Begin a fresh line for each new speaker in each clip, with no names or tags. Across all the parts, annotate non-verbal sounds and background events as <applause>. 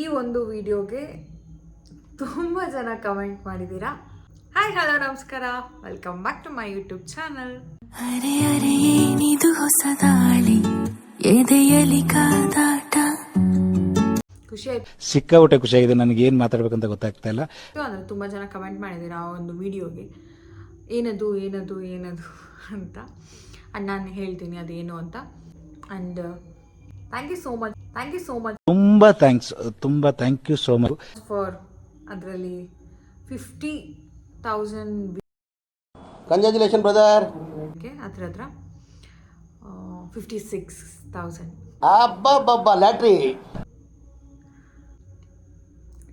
ಈ ಒಂದು ವಿಡಿಯೋಗೆ ತುಂಬ ಜನ ಕಮೆಂಟ್ ಮಾಡಿದ್ದೀರಾ? ಹಾಯ್ ಹಲೋ ನಮಸ್ಕಾರ. Welcome back to my YouTube channel
ಅರೆ ಅರೆ ಏನಿದು ಹೊಸದಾಳಿ ಎದೆಯಲಿ ಕಾದಾಟ?
ಖುಷಿ ಆಯ್ತು.
ಸಿಕ್ಕಾಪಟ್ಟೆ ಖುಷಿಯಾಗಿದೆ ನನಗೆ ಏನು ಮಾತಾಡ್ಬೇಕಂತ ಗೊತ್ತಾಗ್ತಾ ಇಲ್ಲ.
ಅಂದರೆ ತುಂಬ ಜನ ಕಮೆಂಟ್ ಮಾಡಿದ್ದೀರಾ ಆ ಒಂದು ವಿಡಿಯೋಗೆ? ಏನದು ಏನದು ಏನದು ಅಂತ. ಆ್ಯಂಡ್ ನಾನು ಹೇಳ್ತೀನಿ ಅದೇನು ಅಂತ. And thank you so much thank you so much
ತುಂಬ ಥ್ಯಾಂಕ್ಸ್ ತುಂಬ thank you so much
for ಅದರಲ್ಲಿ fifty thousand
congratulation brother
okay ಹತ್ರ ಹತ್ರ ಫಿಫ್ಟಿ ಸಿಕ್ಸ್ ತೌಸಂಡ್
ಅಬ್ಬಬ್ಬಬ್ಬ ಲ್ಯಾಟ್ರಿ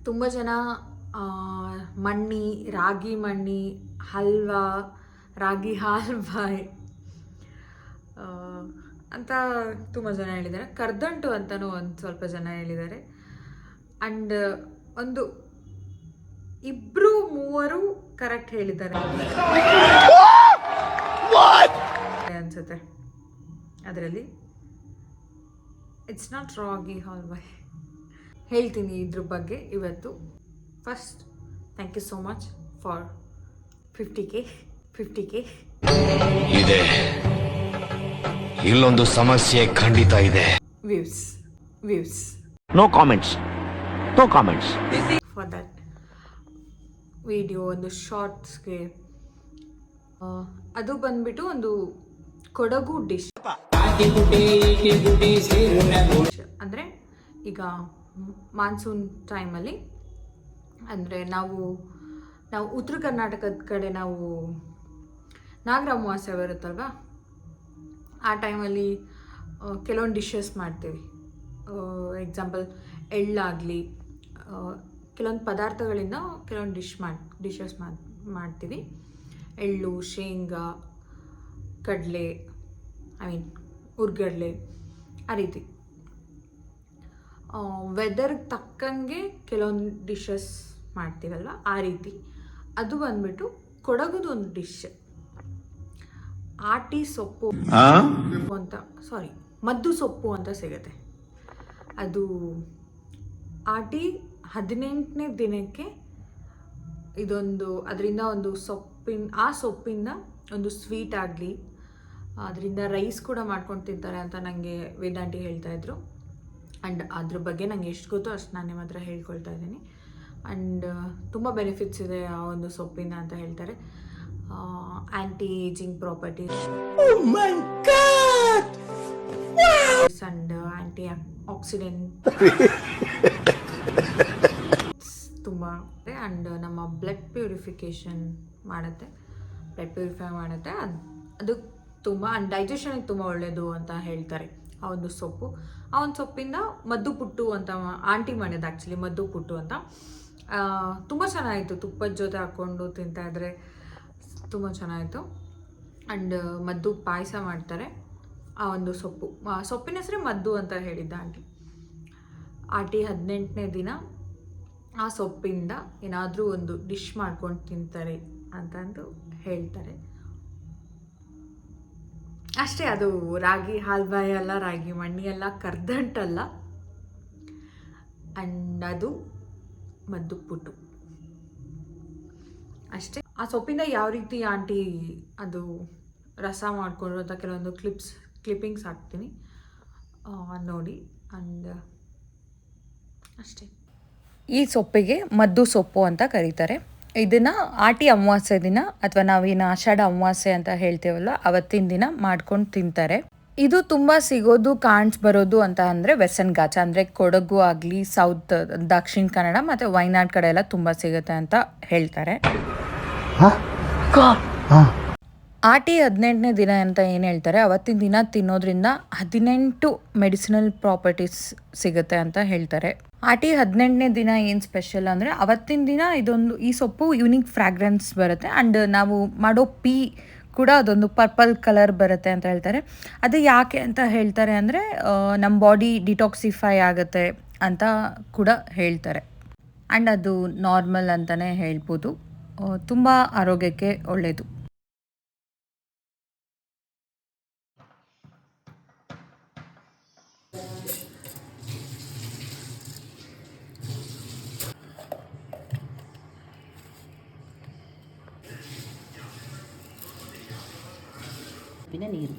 ತುಂಬ ಜನ ಮಣ್ಣಿ ರಾಗಿ ಮಣ್ಣಿ ಹಲ್ವಾ ರಾಗಿ ಹಾಲ್ವಾಯ್ ಆ, ಅಂತ ತುಂಬ ಜನ ಹೇಳಿದ್ದಾರೆ. ಕರ್ದಂಟು ಅಂತಲೂ ಒಂದು ಸ್ವಲ್ಪ ಜನ ಹೇಳಿದ್ದಾರೆ. ಆ್ಯಂಡ್ ಒಂದು ಇಬ್ಬರು ಮೂವರು ಕರೆಕ್ಟ್ ಹೇಳಿದ್ದಾರೆ. ಅನ್ಸುತ್ತೆ ಅದರಲ್ಲಿ. ಇಟ್ಸ್ ನಾಟ್ ರಾಗಿ ಹಾಲ್ವಾಯ್ ಹೇಳ್ತೀನಿ ಇದ್ರ ಬಗ್ಗೆ ಇವತ್ತು. First thank you so much for fifty K fifty K
ಇಲ್ಲೊಂದು ಸಮಸ್ಯೆ ಖಂಡಿತ ಇದೆ.
Views views
no comments no comments
for that video ಒಂದು ಶಾರ್ಟ್ಸ್ಗೆ ಅದು ಬಂದ್ಬಿಟ್ಟು ಒಂದು ಕೊಡಗು ಡಿಶ್ ಅಂದರೆ ಈಗ ಮಾನ್ಸೂನ್ ಟೈಮಲ್ಲಿ ಅಂದರೆ ನಾವು ನಾವು ಉತ್ತರ ಕರ್ನಾಟಕದ ಕಡೆ ನಾವು ನಾಗರ ಅಮಾವಾಸ್ಯೆ ಬರುತ್ತಲ್ವಾ? ಆ ಟೈಮಲ್ಲಿ ಕೆಲವೊಂದು ಡಿಶಸ್ ಮಾಡ್ತೀವಿ. ಎಕ್ಸಾಂಪಲ್ ಎಳ್ಳಾಗಲಿ ಕೆಲವೊಂದು ಪದಾರ್ಥಗಳಿಂದ ಕೆಲವೊಂದು ಡಿಶ್ ಮಾಡಿ ಡಿಶಸ್ ಮಾಡಿ, ಮಾಡ್ತೀವಿ. ಎಳ್ಳು, ಶೇಂಗಾ, ಕಡಲೆ ಐ ಮೀನ್ ಉರ್ಗಡ್ಲೆ, ಆ ರೀತಿ. ವೆದರ್ಗೆ ತಕ್ಕಂಗೆ ಕೆಲವೊಂದು ಡಿಶಸ್ ಮಾಡ್ತೀವಲ್ವ? ಆ ರೀತಿ. ಅದು ಬಂದ್ಬಿಟ್ಟು ಕೊಡಗುದು ಒಂದು ಡಿಶ್ ಆಟಿ ಸೊಪ್ಪು ಅಂತ ಸಾರಿ ಮದ್ದು ಸೊಪ್ಪು ಅಂತ ಸಿಗುತ್ತೆ. ಅದು ಆಟಿ ಹದಿನೆಂಟನೇ ದಿನಕ್ಕೆ ಇದೊಂದು ಅದರಿಂದ ಒಂದು ಸೊಪ್ಪಿನ ಆ ಸೊಪ್ಪಿಂದ ಒಂದು ಸ್ವೀಟ್ ಆಗಲಿ ಅದರಿಂದ ರೈಸ್ ಕೂಡ ಮಾಡ್ಕೊಂಡು ತಿಂತಾರೆ ಅಂತ ನನಗೆ ವೇದಾಂಟಿ ಹೇಳ್ತಾ ಇದ್ರು. ಆ್ಯಂಡ್ ಅದ್ರ ಬಗ್ಗೆ ನಂಗೆ ಎಷ್ಟು ಗೊತ್ತೋ ಅಷ್ಟು ನಾನು ನಿಮ್ಮ ಹತ್ರ ಹೇಳ್ಕೊಳ್ತಾ ಇದ್ದೀನಿ. ಆ್ಯಂಡ್ ತುಂಬ ಬೆನಿಫಿಟ್ಸ್ ಇದೆ ಆ ಒಂದು ಸೊಪ್ಪಿಂದ ಅಂತ ಹೇಳ್ತಾರೆ. Anti ageing properties and anti accident ತುಂಬ ಆ್ಯಂಡ್ ನಮ್ಮ ಬ್ಲಡ್ ಪ್ಯೂರಿಫಿಕೇಷನ್ ಮಾಡುತ್ತೆ. ಬ್ಲಡ್ ಪ್ಯೂರಿಫೈ ಮಾಡುತ್ತೆ. ಅದು ಅದು ತುಂಬ ಆ್ಯಂಡ್ ಡೈಜೆಷನಿಗೆ ತುಂಬ ಒಳ್ಳೆಯದು ಅಂತ ಹೇಳ್ತಾರೆ. ಆ ಒಂದು ಸೊಪ್ಪು. ಆ ಒಂದು ಸೊಪ್ಪಿಂದ ಮದ್ದು ಪುಟ್ಟು ಅಂತ ಆಂಟಿ ಮಾಡಿದ್ದು ಆ್ಯಕ್ಚುಲಿ ಮದ್ದು ಪುಟ್ಟು ಅಂತ. ತುಂಬ ಚೆನ್ನಾಗಿತ್ತು. ತುಪ್ಪದ ಜೊತೆ ಹಾಕ್ಕೊಂಡು ತಿಂತಾ ಇದ್ರೆ ತುಂಬ ಚೆನ್ನಾಗಿತ್ತು. ಆ್ಯಂಡ್ ಮದ್ದು ಪಾಯಸ ಮಾಡ್ತಾರೆ. ಆ ಒಂದು ಸೊಪ್ಪು. ಸೊಪ್ಪಿನ ಹೆಸರೇ ಮದ್ದು ಅಂತ ಹೇಳಿದ್ದ ಆಂಟಿ ಆಟಿ ಹದಿನೆಂಟನೇ ದಿನ ಆ ಸೊಪ್ಪಿಂದ ಏನಾದರೂ ಒಂದು ಡಿಶ್ ಮಾಡ್ಕೊಂಡು ತಿಂತಾರೆ ಅಂತಂದು ಹೇಳ್ತಾರೆ. ಅಷ್ಟೇ, ಅದು ರಾಗಿ ಹಾಲ್ಬಾಯಿ ಅಲ್ಲ, ರಾಗಿ ಮಣ್ಣಿ ಅಲ್ಲ ಕರ್ದಂಟಲ್ಲ ಆ್ಯಂಡ್ ಅದು ಮದ್ದು ಪುಟ್ಟು. ಅಷ್ಟೇ. ಆ ಸೊಪ್ಪಿಂದ ಯಾವ ರೀತಿ ಆಂಟಿ ಅದು ರಸ ಮಾಡಿಕೊಂಡ್ರು ಅಂತ ಕೆಲವೊಂದು ಕ್ಲಿಪ್ಸ್ ಕ್ಲಿಪ್ಪಿಂಗ್ಸ್ ಹಾಕ್ತೀನಿ. ನೋಡಿ. ಆ್ಯಂಡ್ ಅಷ್ಟೇ. ಈ ಸೊಪ್ಪಿಗೆ ಮದ್ದು ಸೊಪ್ಪು ಅಂತ ಕರೀತಾರೆ. ಇದನ್ನು ಆಟಿ ಅಮಾವಾಸ್ಯೆ ದಿನ ಅಥವಾ ನಾವೇನು ಆಷಾಢ ಅಮಾವಾಸ್ಯೆ ಅಂತ ಹೇಳ್ತೇವಲ್ಲ, ಅವತ್ತಿನ ದಿನ ಮಾಡ್ಕೊಂಡು ತಿಂತಾರೆ. ಇದು ತುಂಬ ಸಿಗೋದು, ಕಾಣ್ಸ್ ಬರೋದು ಅಂತ ಅಂದರೆ ವೆಸ್ಟರ್ನ್ ಗಾಚ. ಅಂದರೆ ಕೊಡಗು ಆಗಲಿ ಸೌತ್ ದಕ್ಷಿಣ ಕನ್ನಡ ಮತ್ತು ವಯನಾಡ್ ಕಡೆ ಎಲ್ಲ ತುಂಬ ಸಿಗುತ್ತೆ ಅಂತ ಹೇಳ್ತಾರೆ. ಆಟಿ ಹದಿನೆಂಟನೇ ದಿನ ಅಂತ ಏನು ಹೇಳ್ತಾರೆ ಅವತ್ತಿನ ದಿನ ತಿನ್ನೋದ್ರಿಂದ ಹದಿನೆಂಟು ಮೆಡಿಸಿನಲ್ ಪ್ರಾಪರ್ಟೀಸ್ ಸಿಗುತ್ತೆ ಅಂತ ಹೇಳ್ತಾರೆ. ಆಟಿ ಹದಿನೆಂಟನೇ ದಿನ ಏನು ಸ್ಪೆಷಲ್ ಅಂದರೆ ಅವತ್ತಿನ ದಿನ ಇದೊಂದು ಈ ಸೊಪ್ಪು ಯುನಿಕ್ ಫ್ರಾಗ್ರೆನ್ಸ್ ಬರುತ್ತೆ. ಆ್ಯಂಡ್ ನಾವು ಮಾಡೋ ಪೀ ಕೂಡ ಅದೊಂದು ಪರ್ಪಲ್ ಕಲರ್ ಬರುತ್ತೆ ಅಂತ ಹೇಳ್ತಾರೆ. ಅದು ಯಾಕೆ ಅಂತ ಹೇಳ್ತಾರೆ ಅಂದರೆ ನಮ್ಮ ಬಾಡಿ ಡಿಟಾಕ್ಸಿಫೈ ಆಗುತ್ತೆ ಅಂತ ಕೂಡ ಹೇಳ್ತಾರೆ. ಆ್ಯಂಡ್ ಅದು ನಾರ್ಮಲ್ ಅಂತಲೇ ಹೇಳ್ಬೋದು. ತುಂಬ ಆರೋಗ್ಯಕ್ಕೆ ಒಳ್ಳೆಯದು
ನೀರು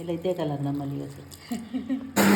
ಎಲ್ಲ ಇದೇ ಕಲರ್ ನಮ್ಮಲ್ಲಿ ಇವತ್ತು. <laughs>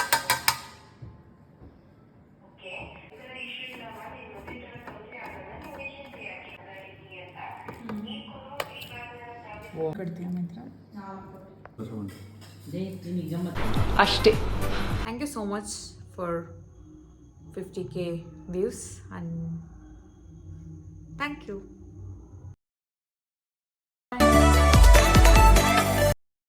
ನೀರು ಹಿಟ್ಟು ಉಂಟಲ್ಲ ಜೈ ನಿನಗೆ ಗಮ್ಮತ್ತು
ಅಷ್ಟೇ thank you so much for fifty K views and thank you